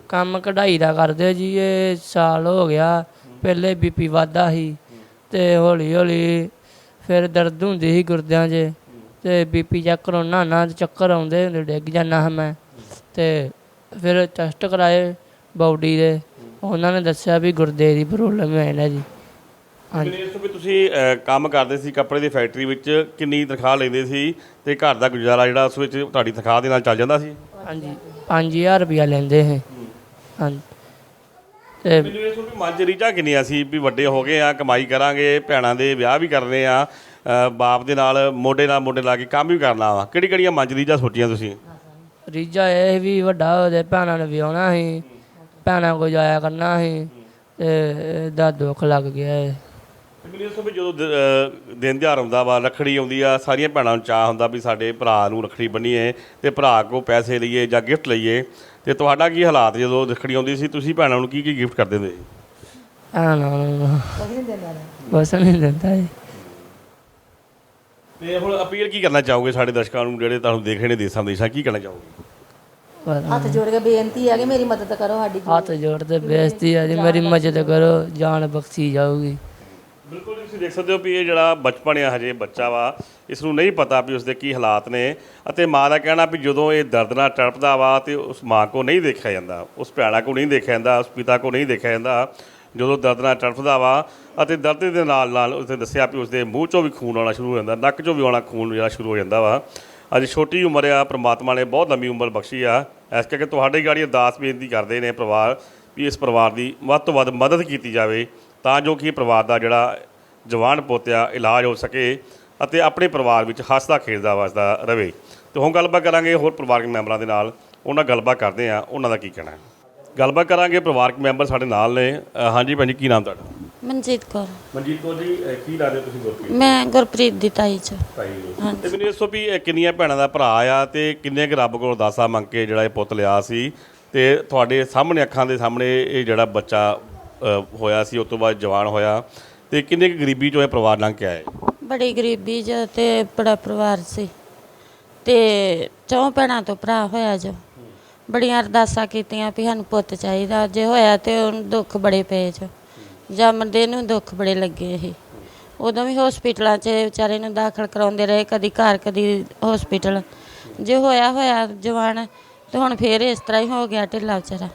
ਕੰਮ ਕਢਾਈ ਦਾ ਕਰਦੇ ਜੀ ਇਹ ਸਾਲ ਹੋ ਗਿਆ। ਪਹਿਲੇ ਬੀਪੀ ਵਾਧਾ ਸੀ ਤੇ ਹੌਲੀ ਹੌਲੀ ਫਿਰ ਦਰਦ ਹੁੰਦੀ ਸੀ ਗੁਰਦਿਆਂ 'ਚ ਤੇ ਬੀਪੀ ਚੈੱਕ ਕਰਾਉਣਾ ਨਾ ਤੇ ਚੱਕਰ ਆਉਂਦੇ ਹੁੰਦੇ ਡਿੱਗ ਜਾਣਾ ਹਾਂ ਮੈਂ ਤੇ ਫਿਰ ਟੈਸਟ ਕਰਾਏ ਬਾਡੀ ਦੇ। ਉਹਨਾਂ ਨੇ ਦੱਸਿਆ ਵੀ ਗੁਰਦੇ ਦੀ ਪ੍ਰੋਬਲਮ ਹੈ ਨਾ ਜੀ ਹਾਂਜੀ। ਮੈਨੂੰ ਇਸ ਤੋਂ ਵੀ ਤੁਸੀਂ ਅਹ, ਕੰਮ ਕਰਦੇ ਸੀ ਕੱਪੜੇ ਦੀ ਫੈਕਟਰੀ ਵਿੱਚ ਕਿੰਨੀ ਤਨਖਾਹ ਲੈਂਦੇ ਸੀ ਤੇ ਘਰ ਦਾ ਗੁਜ਼ਾਰਾ ਜਿਹੜਾ ਉਸ ਵਿੱਚ ਤੁਹਾਡੀ ਤਨਖਾਹ ਦੇ ਨਾਲ ਚੱਲ ਜਾਂਦਾ ਸੀ? ਹਾਂਜੀ 5000 ਰੁਪਇਆ ਲੈਂਦੇ ਹੈ ਹਾਂਜੀ। ਤੇ ਮੈਨੂੰ ਇਸ ਤੋਂ ਵੀ ਮਨ 'ਚ ਰੀਝਾਂ ਕਿੰਨੀਆਂ ਸੀ ਵੀ ਵੱਡੇ ਹੋ ਗਏ ਆ ਕਮਾਈ ਕਰਾਂਗੇ ਭੈਣਾਂ ਦੇ ਵਿਆਹ ਵੀ ਕਰਨੇ ਆ ਅਹ, ਬਾਪ ਦੇ ਨਾਲ ਮੋਢੇ ਨਾਲ ਮੋਢੇ ਲਾ ਕੇ ਕੰਮ ਵੀ ਕਰਨਾ ਵਾ। ਕਿਹੜੀ ਕਿਹੜੀਆਂ ਮਨ 'ਚ ਰੀਝਾਂ ਸੋਚੀਆਂ ਤੁਸੀਂ? ਰੀਜਾ ਇਹ ਵੀ ਵੱਡਾ ਹੋ ਜਾਏ ਭੈਣਾਂ ਨੂੰ ਵਿਆਹਣਾ ਸੀ। ਭੈਣਾਂ ਕੋ ਜਾਇਆ ਕਰਨਾ ਸੀ ਤੇ ਇਹਦਾ ਦੁੱਖ ਲੱਗ ਗਿਆ ਹੈ ਮੈਨੂੰ ਇਸ ਤੋਂ ਵੀ ਜਦੋਂ ਦ- ਦਿਨ ਤਿਉਹਾਰ ਆਉਂਦਾ ਵਾ ਰੱਖੜੀ ਆਉਂਦੀ ਆ ਸਾਰੀਆਂ ਭੈਣਾਂ ਨੂੰ ਚਾਹ ਹੁੰਦਾ ਵੀ ਸਾਡੇ ਭਰਾ ਨੂੰ ਰੱਖੜੀ ਬੰਨੀਏ ਤੇ ਭਰਾ ਕੋ ਪੈਸੇ ਲਈਏ ਜਾਂ ਗਿਫਟ ਲਈਏ। ਤੇ ਤੁਹਾਡਾ ਕੀ ਹਾਲਾਤ ਜਦੋਂ ਰੱਖੜੀ ਆਉਂਦੀ ਸੀ? ਤੁਸੀਂ ਭੈਣਾਂ ਨੂੰ ਕੀ ਕੀ ਗਿਫਟ ਕਰਦੇ ਹੁੰਦੇ ਸੀ? ਭੈਣਾਂ ਨੂੰ ਬਸ ਨਹੀਂ ਦਿੰਦਾ ਜੀ। ਤੇ ਹੁਣ ਅਪੀਲ ਕੀ ਕਰਨਾ ਚਾਹੋਗੇ ਸਾਡੇ ਦਰਸ਼ਕਾਂ ਨੂੰ ਜਿਹੜੇ ਤੁਹਾਨੂੰ ਦੇਖ ਰਹੇ ਨੇ ਦੇਸਾਂ ਵਿਦੇਸ਼ਾਂ ਕੀ ਕਹਿਣਾ ਚਾਹੋਗੇ? ਹੱਥ ਜੋੜ ਕੇ ਬੇਨਤੀ ਹੈ ਕਿ ਮੇਰੀ ਮਦਦ ਕਰੋ ਸਾਡੀ ਹੱਥ ਜੋੜਦੇ ਬੇਇੱਜ਼ਤੀ ਆ ਜੀ ਮੇਰੀ ਮਦਦ ਕਰੋ ਜਾਨ ਬਖਸ਼ੀ ਜਾਊਗੀ। ਬਿਲਕੁਲ ਤੁਸੀਂ ਦੇਖ ਸਕਦੇ ਹੋ ਵੀ ਇਹ ਜਿਹੜਾ ਬਚਪਨ ਆ ਹਜੇ ਬੱਚਾ ਵਾ ਇਸ ਨੂੰ ਨਹੀਂ ਪਤਾ ਵੀ ਉਸਦੇ ਕੀ ਹਾਲਾਤ ਨੇ। ਅਤੇ ਮਾਂ ਦਾ ਕਹਿਣਾ ਵੀ ਜਦੋਂ ਇਹ ਦਰਦ ਨਾਲ ਤੜਪਦਾ ਵਾ ਤੇ ਉਸ ਮਾਂ ਕੋ ਨਹੀਂ ਦੇਖਿਆ ਜਾਂਦਾ ਉਸ ਭੈਣਾ ਕੋ ਨਹੀਂ ਦੇਖਿਆ ਜਾਂਦਾ ਉਸ ਪਿਤਾ ਕੋ ਨਹੀਂ ਦੇਖਿਆ ਜਾਂਦਾ ਜਦੋਂ ਦਰਦ ਨਾਲ ਤੜਫਦਾ ਵਾ ਅਤੇ ਦਰਦ ਦੇ ਨਾਲ ਨਾਲ ਉਸਨੇ ਦੱਸਿਆ ਵੀ ਉਸਦੇ ਮੂੰਹ ਚੋਂ ਵੀ ਖੂਨ ਆਉਣਾ ਸ਼ੁਰੂ ਹੋ ਜਾਂਦਾ ਨੱਕ ਚੋਂ ਵੀ ਆਉਣਾ ਖੂਨ ਜਿਹੜਾ ਸ਼ੁਰੂ ਹੋ ਜਾਂਦਾ ਵਾ। ਅੱਜ ਛੋਟੀ ਉਮਰ ਆ ਪ੍ਰਮਾਤਮਾ ਨੇ ਬਹੁਤ ਲੰਮੀ ਉਮਰ ਬਖਸ਼ੀ ਆ। ਇਸ ਕਰਕੇ ਤੁਹਾਡੀ ਗਾੜੀ ਅਰਦਾਸ ਬੇਨਤੀ ਕਰਦੇ ਨੇ ਪਰਿਵਾਰ ਵੀ ਇਸ ਪਰਿਵਾਰ ਦੀ ਵੱਧ ਤੋਂ ਵੱਧ ਮਦਦ ਕੀਤੀ ਜਾਵੇ ਤਾਂ ਜੋ ਕਿ ਪਰਿਵਾਰ ਦਾ ਜਿਹੜਾ ਜਵਾਨ ਪੋਤਿਆ ਇਲਾਜ ਹੋ ਸਕੇ ਅਤੇ ਆਪਣੇ ਪਰਿਵਾਰ ਵਿੱਚ ਹੱਸਦਾ ਖੇਡਦਾ ਵਸਦਾ ਰਹੇ। ਤੇ ਹੁਣ ਗੱਲਬਾਤ ਕਰਾਂਗੇ ਹੋਰ ਪਰਿਵਾਰਕ ਮੈਂਬਰਾਂ ਦੇ ਨਾਲ। ਉਹਨਾਂ ਗੱਲਬਾਤ ਕਰਦੇ ਆ ਉਹਨਾਂ ਦਾ ਕੀ ਕਹਿਣਾ ਹੈ? ਗੱਲਬਾਤ ਕਰਾਂਗੇ ਪਰਿਵਾਰਕ ਮੈਂਬਰ ਸਾਡੇ ਨਾਲ ਨੇ। ਅ, ਹਾਂਜੀ ਭੈਣ ਜੀ ਕੀ ਨਾਮ ਤੁਹਾਡਾ? ਮਨਜੀਤ ਕੌਰ। ਮਨਜੀਤ ਕੌਰ ਜੀ ਕੀ ਲੱਗਦੇ ਤੁਸੀਂ ਗੁਰਪ੍ਰੀਤ ਮੈਂ ਗੁਰਪ੍ਰੀਤ ਦੀ ਤਾਈ ਚ। ਭਾਈ ਤੇ ਮੈਨੂੰ ਦੱਸੋ ਵੀ ਇਹ ਕਿੰਨੀਆਂ ਭੈਣਾਂ ਦਾ ਭਰਾ ਆ ਤੇ ਕਿੰਨੇ ਕੁ ਰੱਬ ਕੋਲ ਅਰਦਾਸਾਂ ਮੰਗ ਕੇ ਜਿਹੜਾ ਇਹ ਪੁੱਤ ਲਿਆ ਸੀ? ਤੇ ਤੁਹਾਡੇ ਸਾਹਮਣੇ ਅੱਖਾਂ ਦੇ ਸਾਹਮਣੇ ਇਹ ਜਿਹੜਾ ਬੱਚਾ ਹੋਇਆ ਸੀ ਉਸ ਤੋਂ ਬਾਅਦ ਜਵਾਨ ਹੋਇਆ। ਤੇ ਕਿੰਨੇ ਕੁ ਗਰੀਬੀ ਚੋਂ ਇਹ ਪਰਿਵਾਰ ਲੰਘ ਕੇ ਆਇਆ? ਬੜੀ ਗਰੀਬੀ ਚ ਤੇ ਬੜਾ ਪਰਿਵਾਰ ਸੀ। ਤੇ ਚੌਂ ਭੈਣਾਂ ਤੋਂ ਭਰਾ ਹੋਇਆ ਜੋ। ਬੜੀਆਂ ਅਰਦਾਸਾਂ ਕੀਤੀਆਂ ਵੀ ਸਾਨੂੰ ਪੁੱਤ ਚਾਹੀਦਾ। ਜੇ ਹੋਇਆ ਤੇ ਉਹਨੂੰ ਦੁੱਖ ਬੜੇ ਪਏ ਜੋ। ਜੰਮਦੇ ਨੂੰ ਦੁੱਖ ਬੜੇ ਲੱਗੇ ਸੀ ਉਦੋਂ ਵੀ ਹਸਪੀਟਲਾਂ 'ਚ ਵਿਚਾਰੇ ਨੂੰ ਦਾਖਲ ਕਰਾਉਂਦੇ ਰਹੇ ਕਦੀ ਘਰ ਕਦੀ ਹਸਪੀਟਲ ਜੇ ਹੋਇਆ ਹੋਇਆ ਜਵਾਨ ਤੇ ਹੁਣ ਫੇਰ ਇਸ ਤਰ੍ਹਾਂ ਹੀ ਹੋ ਗਿਆ ਢਿੱਲਾ ਵਿਚਾਰਾ।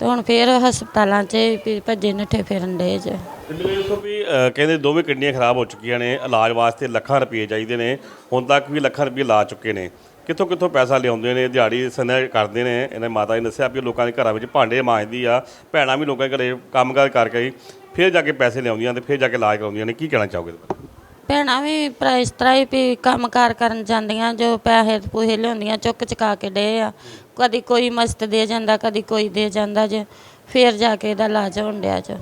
ਤੇ ਹੁਣ ਫੇਰ ਹਸਪਤਾਲਾਂ 'ਚ ਵੀ ਭੱਜੇ ਨੱਠੇ ਫਿਰਨ ਡੇ ਜੇ। ਤੇ ਵੀ ਅ, ਕਹਿੰਦੇ ਦੋਵੇਂ ਕਿਡਨੀਆਂ ਖਰਾਬ ਹੋ ਚੁੱਕੀਆਂ ਨੇ ਇਲਾਜ ਵਾਸਤੇ ਲੱਖਾਂ ਰੁਪਏ ਚਾਹੀਦੇ ਨੇ ਹੁਣ ਤੱਕ ਵੀ ਲੱਖਾਂ ਰੁਪਏ ਲਾ ਚੁੱਕੇ ਨੇ। ਕਿੱਥੋਂ ਕਿੱਥੋਂ ਪੈਸਾ ਲਿਆਉਂਦੇ ਨੇ, ਦਿਹਾੜੀ ਸਨੇ ਕਰਦੇ ਨੇ। ਇਹਨੇ ਮਾਤਾ ਜੀ ਨੇ ਦੱਸਿਆ ਵੀ ਲੋਕਾਂ ਦੇ ਘਰਾਂ ਵਿੱਚ ਭਾਂਡੇ ਮਾਂਜਦੀ ਆ, ਭੈਣਾਂ ਵੀ ਲੋਕਾਂ ਦੇ ਘਰੇ ਕੰਮਕਾਰ ਕਰਕੇ ਹੀ ਫਿਰ ਜਾ ਕੇ ਪੈਸੇ ਲਿਆਉਂਦੀਆਂ ਤੇ ਫਿਰ ਜਾ ਕੇ ਇਲਾਜ ਕਰਾਉਂਦੀਆਂ ਨੇ। ਕੀ ਕਹਿਣਾ ਚਾਹੋਗੇ? ਇਹਦੇ ਬਾਰੇ? ਭੈਣਾਂ ਵੀ ਭਰਾ ਇਸ ਤਰ੍ਹਾਂ ਹੀ ਵੀ ਕੰਮਕਾਰ ਕਰਨ ਜਾਂਦੀਆਂ, ਜੋ ਪੈਸੇ ਪੂਹੇ ਲਿਆਉਂਦੀਆਂ, ਚੁੱਕ ਚੁਕਾ ਕੇ ਡੇ ਆ। ਕਦੀ ਕੋਈ ਮਸਤ ਦੇ ਜਾਂਦਾ, ਕਦੀ ਕੋਈ ਦੇ ਜਾਂਦਾ ਜੇ, ਫੇਰ ਜਾ ਕੇ ਇਹਦਾ ਇਲਾਜ ਹੋਣ ਡਿਆ ਜੋ।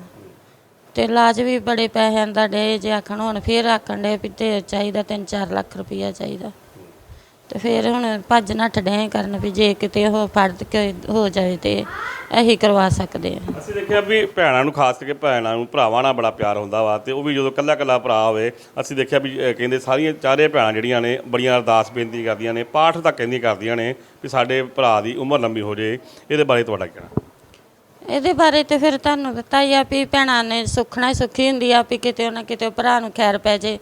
ਤੇ ਇਲਾਜ ਵੀ ਬੜੇ ਪੈਸਿਆਂ ਦਾ ਡੇ ਜੇ ਆਖਣ, ਹੁਣ ਫੇਰ ਆਖਣ ਡੇ ਵੀ ਤੇ ਚਾਹੀਦਾ 3-4 ਲੱਖ ਰੁਪਈਆ ਚਾਹੀਦਾ। ਤੇ ਫੇਰ ਹੁਣ ਭੱਜ ਨੱਠ ਡੇ ਕਰਨ ਵੀ ਜੇ ਕਿਤੇ ਉਹ ਫੜ ਕੇ ਹੋ ਜਾਵੇ ਤੇ ਇਹੀ ਕਰਵਾ ਸਕਦੇ ਆ। ਅਸੀਂ ਦੇਖਿਆ ਵੀ ਭੈਣਾਂ ਨੂੰ ਖਾਸ ਕਰਕੇ ਭੈਣਾਂ ਨੂੰ ਭਰਾਵਾਂ ਨਾਲ ਬੜਾ ਪਿਆਰ ਹੁੰਦਾ ਵਾ ਤੇ ਉਹ ਵੀ ਜਦੋਂ ਕੱਲਾ ਕੱਲਾ ਭਰਾ ਹੋਵੇ ਅਸੀਂ ਦੇਖਿਆ ਵੀ ਕਹਿੰਦੇ ਸਾਰੀਆਂ ਚਾਰੇ ਭੈਣਾਂ ਜਿਹੜੀਆਂ ਨੇ ਬੜੀਆਂ ਅਰਦਾਸ ਬੇਨਤੀ ਕਰਦੀਆਂ ਨੇ ਪਾਠ ਤੱਕ ਕਹਿੰਦੀਆਂ ਕਰਦੀਆਂ ਨੇ ਵੀ ਸਾਡੇ ਭਰਾ ਦੀ ਉਮਰ ਲੰਬੀ ਹੋ ਜੇ ਇਹਦੇ ਬਾਰੇ ਤੁਹਾਡਾ ਕੀ ਕਹਿਣਾ? ਇਹਦੇ ਬਾਰੇ ਤੇ ਫਿਰ ਤੁਹਾਨੂੰ ਪਤਾ ਹੀ ਆ ਵੀ ਭੈਣਾਂ ਨੇ ਸੁੱਖਣਾ ਹੀ ਸੁੱਖੀ ਹੁੰਦੀ ਆ ਵੀ ਕਿਤੇ ਉਹਨਾਂ ਕਿਤੇ ਭਰਾ ਨੂੰ ਖੈਰ ਪੈ ਜੇ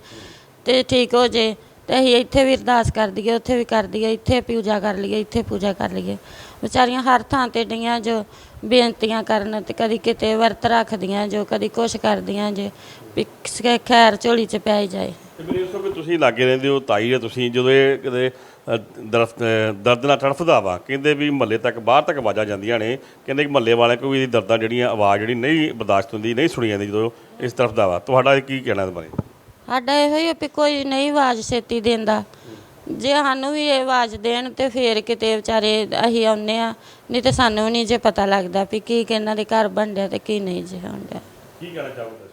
ਤੇ ਠੀਕ ਹੋ ਜੇ। ਤੇ ਅਸੀਂ ਇੱਥੇ ਵੀ ਅਰਦਾਸ ਕਰ ਦਈਏ ਉੱਥੇ ਵੀ ਕਰ ਦਈਏ ਇੱਥੇ ਪੂਜਾ ਕਰ ਲਈਏ ਇੱਥੇ ਪੂਜਾ ਕਰ ਲਈਏ। ਵਿਚਾਰੀਆਂ ਹਰ ਥਾਂ ਤੇ ਡਈਆਂ ਜੋ ਬੇਨਤੀਆਂ ਕਰਨ ਤੇ ਕਦੀ ਕਿਤੇ ਵਰਤ ਰੱਖਦੀਆਂ ਜੋ ਕਦੀ ਕੁਛ ਕਰਦੀਆਂ ਜੇ ਵੀ ਕਿਸੇ ਖੈਰ ਝੋਲੀ ਚ ਪੈ ਜਾਏ। ਤੇ ਮੈਨੂੰ ਇਸ ਵੀ ਤੁਸੀਂ ਲਾਗੇ ਰਹਿੰਦੇ ਹੋ ਤਾਈ ਹੈ ਤੁਸੀਂ ਜਦੋਂ ਇਹ ਕਦੇ ਅ, ਦਰਦ ਦਰਦ ਨਾਲ ਤੜਫਦਾ ਵਾ ਕਹਿੰਦੇ ਵੀ ਮਹੱਲੇ ਤੱਕ ਬਾਹਰ ਤੱਕ ਆਵਾਜ਼ਾਂ ਜਾਂਦੀਆਂ ਨੇ ਕਹਿੰਦੇ ਕਿ ਮਹੱਲੇ ਵਾਲਿਆਂ ਕੋਈ ਇਹਦੀ ਦਰਦਾਂ ਜਿਹੜੀਆਂ ਆਵਾਜ਼ ਜਿਹੜੀ ਨਹੀਂ ਬਰਦਾਸ਼ਤ ਹੁੰਦੀ ਨਹੀਂ ਸੁਣੀ ਜਾਂਦੀ ਜਦੋਂ ਇਸ ਤਰਫ ਦਾ ਵਾ। ਤੁਹਾਡਾ ਕੀ ਕਹਿਣਾ ਇਸ ਬਾਰੇ? ਸਾਡਾ ਇਹੋ ਹੀ ਆ ਵੀ ਕੋਈ ਨਹੀਂ ਆਵਾਜ਼ ਛੇਤੀ ਦਿੰਦਾ। ਜੇ ਸਾਨੂੰ ਵੀ ਇਹ ਆਵਾਜ਼ ਦੇਣ ਤੇ ਫੇਰ ਕਿਤੇ ਵਿਚਾਰੇ ਅਸੀਂ ਆਉਂਦੇ ਆ ਨਹੀਂ ਤੇ ਸਾਨੂੰ ਵੀ ਨਹੀਂ ਜੇ ਪਤਾ ਲੱਗਦਾ ਵੀ ਕੀ ਕਿਹਨਾਂ ਦੇ ਘਰ ਬਣਿਆ ਤੇ ਕੀ ਨਹੀਂ ਜੇ ਹੁੰਦਿਆ ਕੀ ਕਹਿਣਾ ਚਾਹੋਗੇ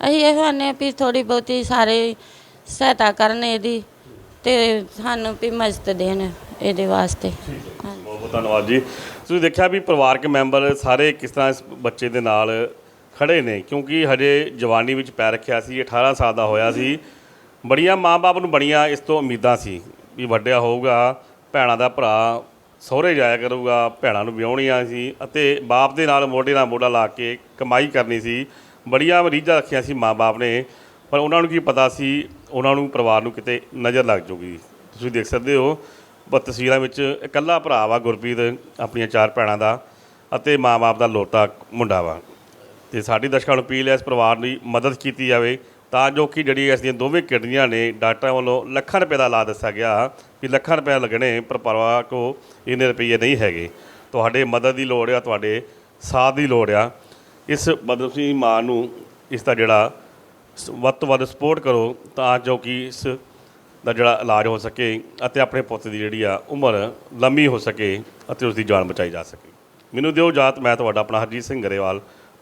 ਅਸੀਂ ਇਹੋ ਆਨੇ ਵੀ ਥੋੜੀ ਬਹੁਤੀ ਸਾਰੇ ਸਹਾਇਤਾ ਕਰਨ ਇਹਦੀ ਤੇ ਸਾਨੂੰ ਵੀ ਮਦਦ ਦੇਣ ਇਹਦੇ ਵਾਸਤੇ। ਬਹੁਤ ਬਹੁਤ ਧੰਨਵਾਦ ਜੀ। ਤੁਸੀਂ ਦੇਖਿਆ ਵੀ ਪਰਿਵਾਰਕ ਮੈਂਬਰ ਸਾਰੇ ਕਿਸ ਤਰ੍ਹਾਂ ਇਸ ਬੱਚੇ ਦੇ ਨਾਲ ਖੜੇ ਨੇ, ਕਿਉਂਕਿ ਹਜੇ ਜਵਾਨੀ ਵਿੱਚ ਪੈ ਰੱਖਿਆ ਸੀ 18 ਸਾਲ ਦਾ ਹੋਇਆ ਸੀ। ਬੜੀਆਂ ਮਾਂ-ਬਾਪ ਨੂੰ ਬੜੀਆਂ ਇਸ ਤੋਂ ਉਮੀਦਾਂ ਸੀ ਵੀ ਵੱਡਿਆ ਹੋਊਗਾ, ਭੈਣਾਂ ਦਾ ਭਰਾ ਸਹੁਰੇ ਜਾਇਆ ਕਰੂਗਾ, ਭੈਣਾਂ ਨੂੰ ਵਿਆਹੁਣੀਆਂ ਸੀ ਅਤੇ ਬਾਪ ਦੇ ਨਾਲ ਮੋਢੇ ਨਾਲ ਮੋਢਾ ਲਾ ਕੇ ਕਮਾਈ ਕਰਨੀ ਸੀ। ਬੜੀਆਂ ਰੀਝਾਂ ਰੱਖੀਆਂ ਸੀ ਮਾਂ-ਬਾਪ ਨੇ, ਪਰ ਉਹਨਾਂ ਨੂੰ ਕੀ ਪਤਾ ਸੀ, ਉਹਨਾਂ ਨੂੰ ਪਰਿਵਾਰ ਨੂੰ ਕਿਤੇ ਨਜ਼ਰ ਲੱਗ ਜੂਗੀ। ਤੁਸੀਂ ਦੇਖ ਸਕਦੇ ਹੋ, ਬ ਤਸਵੀਰਾਂ ਵਿੱਚ ਇਕੱਲਾ ਭਰਾ ਵਾ ਗੁਰਪ੍ਰੀਤ, ਆਪਣੀਆਂ ਚਾਰ ਭੈਣਾਂ ਦਾ ਅਤੇ ਮਾਂ-ਬਾਪ ਦਾ ਲੋਟਾ ਮੁੰਡਾ ਵਾ। ਤੇ ਸਾਡੀ ਦਰਸ਼ਕਾਂ ਨੂੰ ਅਪੀਲ ਹੈ ਇਸ ਪਰਿਵਾਰ ਦੀ ਮਦਦ ਕੀਤੀ ਜਾਵੇ ਤਾਂ ਜੋ ਕਿ ਜਿਹੜੀ ਇਸ ਦੀਆਂ ਦੋਵੇਂ ਕਿਡਨੀਆਂ ਨੇ, ਡਾਕਟਰਾਂ ਵੱਲੋਂ ਲੱਖਾਂ ਰੁਪਏ ਦਾ ਲਾ ਦੱਸਿਆ ਗਿਆ ਕਿ ਲੱਖਾਂ ਰੁਪਏ ਲੱਗਣੇ ਪਰ ਪਰਿਵਾਰ ਕੋ ਇੰਨੇ ਰੁਪਏ ਨਹੀਂ ਹੈਗੇ। ਤੁਹਾਡੇ ਮਦਦ ਦੀ ਲੋੜ ਆ, ਤੁਹਾਡੇ ਸਾਥ ਦੀ ਲੋੜ ਆ। ਇਸ ਬਦਮਸੀ ਮਾਂ ਨੂੰ ਇਸ ਦਾ ਜਿਹੜਾ ਸ- ਵੱਧ ਤੋਂ ਵੱਧ ਸਪੋਰਟ ਕਰੋ ਤਾਂ ਜੋ ਕਿ ਇਸ ਦਾ ਜਿਹੜਾ ਇਲਾਜ ਹੋ ਸਕੇ ਅਤੇ ਆਪਣੇ ਪੁੱਤ ਦੀ ਜਿਹੜੀ ਆ ਉਮਰ ਲੰਮੀ ਹੋ ਸਕੇ ਅਤੇ ਉਸ ਦੀ ਜਾਨ ਬਚਾਈ ਜਾ ਸਕੇ। ਮੈਨੂੰ ਦਿਓ ਜਾਤ ਮੈਂ ਤੁਹਾਡਾ ਆਪਣਾ ਹਰਜੀਤ ਸਿੰਘ ਗਰੇਵਾਲ